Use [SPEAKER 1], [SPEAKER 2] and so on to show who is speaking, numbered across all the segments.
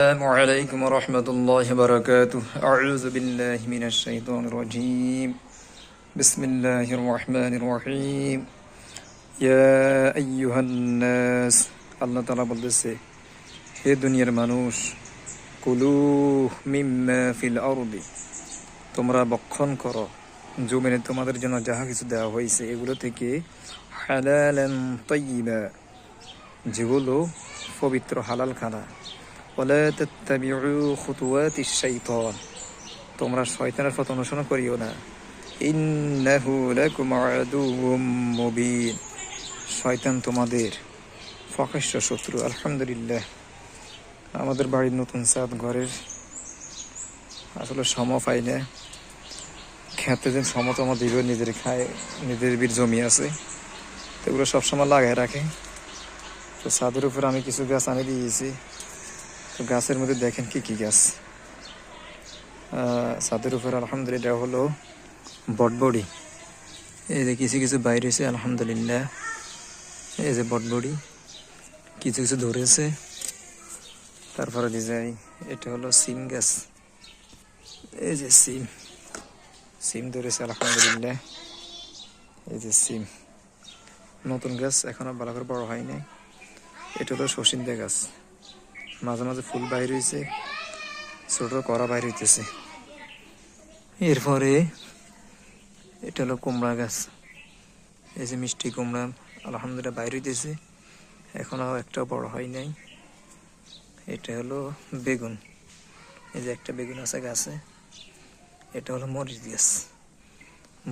[SPEAKER 1] السلام عليكم ورحمة الله وبركاته أعوذ بالله من الشيطان الرجيم بسم الله الرحمن الرحيم يا أيها الناس আল্লাহ তালা বলতেছে হে দুনিয়ার মানুষ কুলু মিম্মা ফিল আরদি তোমরা বক্ষণ করো জমিনে তোমাদের জন্য যাহা কিছু দেওয়া হয়েছে এগুলো থেকে হালালান তাইয়িবা যেগুলো পবিত্র হালাল খানা শৈতন তোমরা শয়তানের পথ অনুসরণ করিও না। মুবিন। শয়তান তোমাদের প্রকাশ্য শত্রু, আলহামদুলিল্লাহ। আমাদের বাড়ির নতুন সাত ঘরের আসলে সম পাই না। খেতে যে সমতম দিব নিজের খায়, নিজের বীর জমি আছে। তো এগুলো সবসময় লাগায় রাখে। তো সাদের উপর আমি কিছু গাছ আনি দিয়েছি। তো গাছের মধ্যে দেখেন কি কি গাছ। ছাদের উপর আলহামদুলিল্লাহ হলো বটবড়ি। এই যে কিছু কিছু বাইরে হয়েছে, আলহামদুলিল্লাহ। এই যে বটবড়ি, কিছু কিছু ধরেছে। তারপরে যাই, এটা হলো সিম গাছ। এই যে সিম সিম ধরেছে, আলহামদুলিল্লাহ। এই যে সিম, নতুন গাছ, এখনও ভালো করে বড় হয় নাই এটা হলো শসিন্দা গাছ। মাঝে মাঝে ফুল বাইর হয়েছে ছোট করা বাইর হইতেছে। এরপরে এটা হলো কুমড়া গাছ। এই যে মিষ্টি কুমড়া, আলহামদুলিল্লাহ বাইর হইতেছে। এখনও একটা বড় হয় নাই। এটা হলো বেগুন। এই যে একটা বেগুন আছে গাছে, এটা হলো মরিচ গাছ।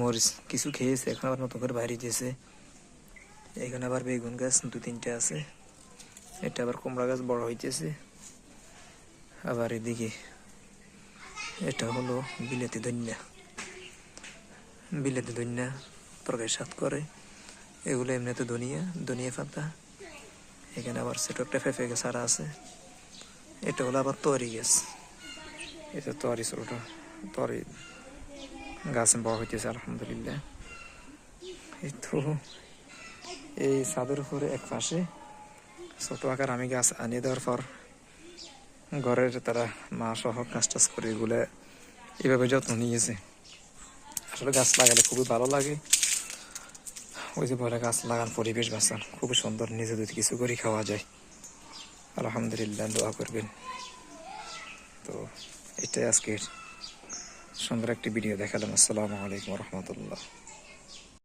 [SPEAKER 1] মরিচ কিছু খেয়েছে, এখন আবার নতুন করে বাইরে দিয়েছে এখানে আবার বেগুন গাছ দু তিনটে আছে। এটা আবার কুমড়া গাছ বড় হইতেছে। আবার এদিকে এটা হলো বিলেতি ধন্যা। বিলেতি ধন্যা তরকারি স্বাদ করে। এগুলো এমনিতে ধনিয়া ধনিয়া পাতা। এখানে আবার ছোট একটা ফেফে গাছ আর আছে। এটা হলো আবার তরি গাছ। এটা তরি ছোট তরি গাছ বড় হইতেছে, আলহামদুলিল্লাহ। এই তো এই ছাদের উপরে এক পাশে ছোট আকার আমি গাছ আনিয়ে দেওয়ার পর ঘরের তারা মা সহ কাজ টাজ করে এগুলো এভাবে যত্ন নিয়েছে। আসলে গাছ লাগালে খুবই ভালো লাগে। ওই যে বলে গাছ লাগান পরিবেশ বাঁচান, খুবই সুন্দর নিজে যদি কিছু করে খাওয়া যায়। আলহামদুলিল্লাহ, দোয়া করবেন। তো এটাই আজকের সুন্দর একটি ভিডিও দেখালাম। আসসালামু আলাইকুম রহমতুল্লাহ।